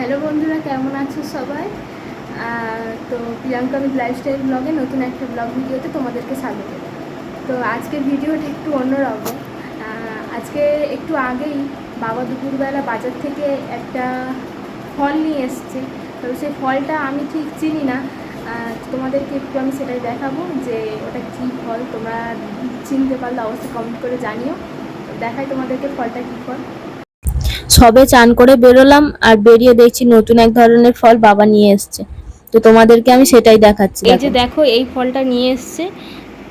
Hello বন্ধুরা, কেমন আছো সবাই? তো প্রিয়াঙ্কা আমি লাইফস্টাইল ব্লগে নতুন একটা ব্লগ ভিডিওতে তোমাদেরকে স্বাগত। তো আজকের ভিডিওটা একটু অন্যরকম। আজকে একটু আগেই বাবা দুপুরবেলা বাজার থেকে একটা ফল নিয়ে এসছে। তো সেই ফলটা আমি ঠিক চিনি না। তোমাদেরকে একটু আমি সেটাই দেখাবো যে ওটা কী ফল, তোমরা চিনতে পারলে অবশ্যই কমেন্ট করে জানিও। দেখাই তোমাদেরকে ফলটা কী ফল। সবে চান করে বেরোলাম আর বেরিয়ে দেখছি নতুন এক ধরনের ফল বাবা নিয়ে এসছে। তো তোমাদেরকে আমি সেটাই দেখাচ্ছি এই যে দেখো এই ফলটা নিয়ে এসছে।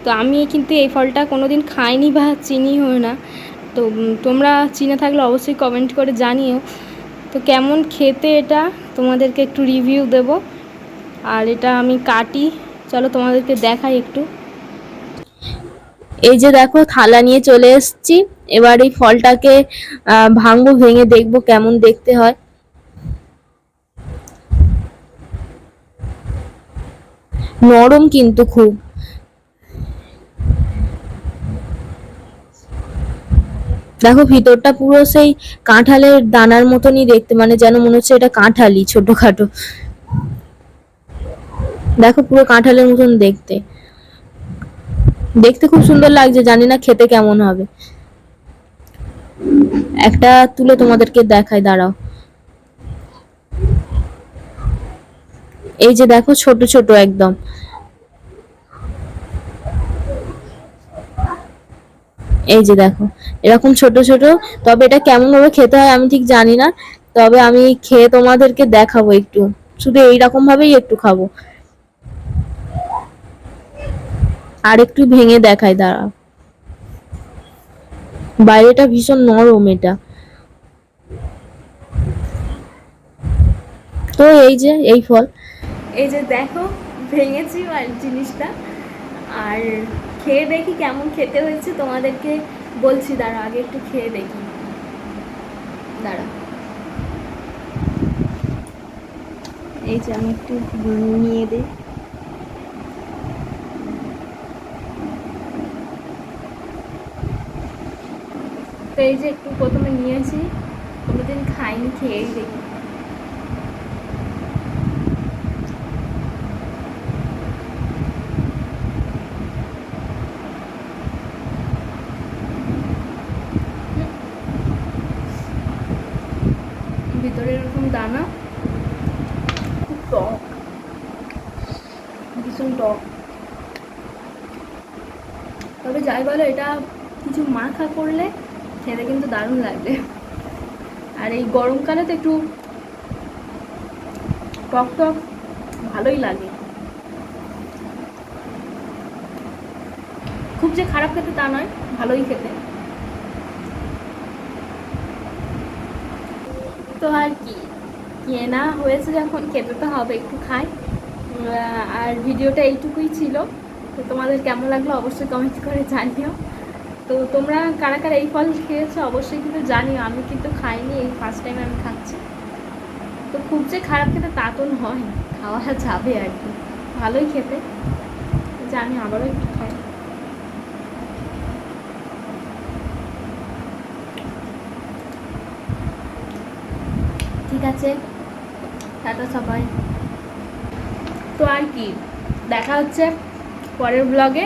তো আমি কিন্তু এই ফলটা কোনোদিন খাইনি বা চিনিও না। তো তোমরা চিনে থাকলে অবশ্যই কমেন্ট করে জানিও। তো কেমন খেতে এটা তোমাদেরকে একটু রিভিউ দেব। আর এটা আমি কাটি চলো তোমাদেরকে দেখাই একটু। এই যে দেখো থালা নিয়ে চলে এসেছি। এবার এই ফলটাকে ভাঙবো, ভেঙে দেখব কেমন দেখতে হয়। নরম কিন্তু খুব। দেখো ভিতরটা পুরো সেই কাঁঠালের দানার মতনই দেখতে মানে যেন মনে হচ্ছে এটা কাঁঠালই ছোটখাটো। দেখো পুরো কাঁঠালের মতন দেখতে। দেখতে খুব সুন্দর লাগছে, জানি না খেতে কেমন হবে। একটা তুলে তোমাদেরকে দেখাই, দাঁড়াও। এই যে দেখো, ছোট ছোট একদম। এই যে দেখো, এরকম ছোট ছোট। তবে এটা কেমন ভাবে খেতে হয় আমি ঠিক জানি না। তবে আমি খেয়ে তোমাদেরকে দেখাবো একটু। শুধু এইরকম ভাবেই একটু খাব। আর একটু ভেঙে দেখাই দাঁড়া বাইরেটা ভীষণ নরম এটা। তো এই যে, এই ফল। এই যে দেখো, ভেঙেছি আর জিনিসটা। আর খেয়ে দেখি কেমন খেতে হয়েছে, তোমাদেরকে বলছি। দাঁড়া, আগে একটু খেয়ে দেখি। দাঁড়া। এই যে আমি একটু নিয়ে দিই। তো এই যে একটু প্রথমে নিয়েছি কোনোদিন খাইনি, খেয়েই দেখি। ভিতরে এরকম দানা, খুব টক, ভীষণ টক। তবে যাই বলো, এটা কিছু মাখা করলে খেতে কিন্তু দারুণ লাগবে। আর এই গরমকালে তো একটু টক টক ভালোই লাগে। খুব যে খারাপ খেতে তা নয়, ভালোই খেতে। তো আর কি কেনা হয়েছে যখন, খেতে তো হবে, একটু খাই। আর ভিডিওটা এইটুকুই ছিল। তো তোমাদের কেমন লাগল অবশ্যই কমেন্ট করে জানিও। তো তোমরা কারা কারা এই ফল খেয়েছো অবশ্যই কিন্তু জানিও, আমি কিন্তু খাইনি, এই ফার্স্ট টাইম আমি খাচ্ছি। তো খুব যে খারাপ খেতে তা তো নয়, খাওয়া যাবে আর কি। ভালোই খেতে। যে আমি আবারও একটু খাই। ঠিক আছে, টাটা সবাই। তো আর কি, দেখা হচ্ছে পরের ব্লগে